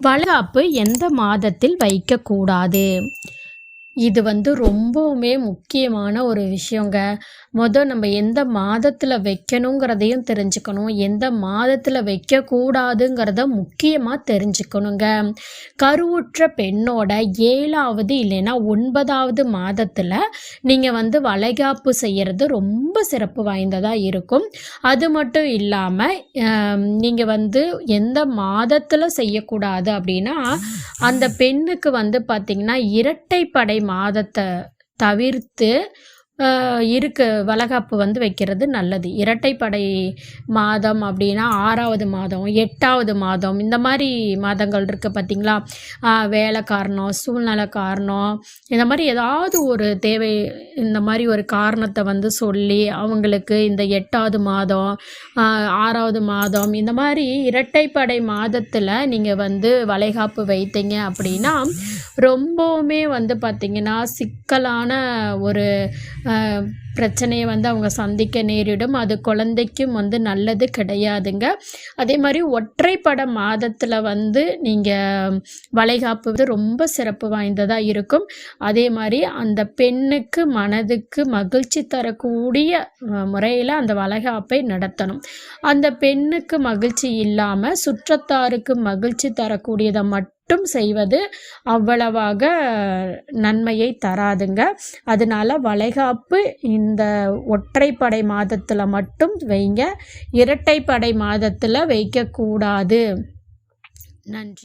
வளைகாப்பு எந்த மாதத்தில் வைக்கக்கூடாது? இது வந்து ரொம்பவுமே முக்கியமான ஒரு விஷயங்க. மொதல் நம்ம எந்த மாதத்தில் வைக்கணுங்கிறதையும் தெரிஞ்சுக்கணும். எந்த மாதத்தில் வைக்கக்கூடாதுங்கிறத முக்கியமாக தெரிஞ்சுக்கணுங்க. கருவுற்ற பெண்ணோட ஏழாவது இல்லைன்னா ஒன்பதாவது மாதத்தில் நீங்கள் வந்து வளைகாப்பு செய்கிறது ரொம்ப சிறப்பு வாய்ந்ததாக இருக்கும். அது மட்டும் இல்லாமல் நீங்கள் வந்து எந்த மாதத்தில் செய்யக்கூடாது அப்படின்னா அந்த பெண்ணுக்கு வந்து பார்த்திங்கன்னா இரட்டைப்படை மாதத்தை தவிர்த்து இருக்க. வளகாப்பு வந்து வைக்கிறது நல்லது. இரட்டைப்படை மாதம் அப்படின்னா ஆறாவது மாதம் எட்டாவது மாதம். இந்த மாதிரி மாதங்கள் இருக்குது பார்த்திங்களா வேலை காரணம் சூழ்நிலை காரணம். இந்த மாதிரி ஏதாவது ஒரு தேவை இந்த மாதிரி ஒரு காரணத்தை வந்து சொல்லி அவங்களுக்கு இந்த எட்டாவது மாதம் ஆறாவது மாதம் இந்த மாதிரி இரட்டைப்படை மாதத்தில் நீங்கள் வந்து வளைகாப்பு வைத்தீங்க அப்படின்னா ரொம்பவுமே வந்து பார்த்திங்கன்னா சிக்கலான ஒரு பிரச்சனையை வந்து அவங்க சந்திக்க நேரிடும். அது குழந்தைக்கும் வந்து நல்லது கிடையாதுங்க. அதே மாதிரி ஒற்றைப்பட மாதத்தில் வந்து நீங்கள் வளைகாப்பு வந்து ரொம்ப சிறப்பு வாய்ந்ததாக இருக்கும். அதே மாதிரி அந்த பெண்ணுக்கு மனதுக்கு மகிழ்ச்சி தரக்கூடிய முறையில் அந்த வளைகாப்பை நடத்தணும். அந்த பெண்ணுக்கு மகிழ்ச்சி இல்லாமல் சுற்றத்தாருக்கு மகிழ்ச்சி தரக்கூடியதை மட்டும் மட்டும் செய்வது அவ்வளவாக நன்மையை தராதுங்க. அதனால வளைகாப்பு இந்த ஒற்றைப்படை மாதத்தில் மட்டும் வைங்க. இரட்டைப்படை மாதத்தில் வைக்கக்கூடாது. நன்றி.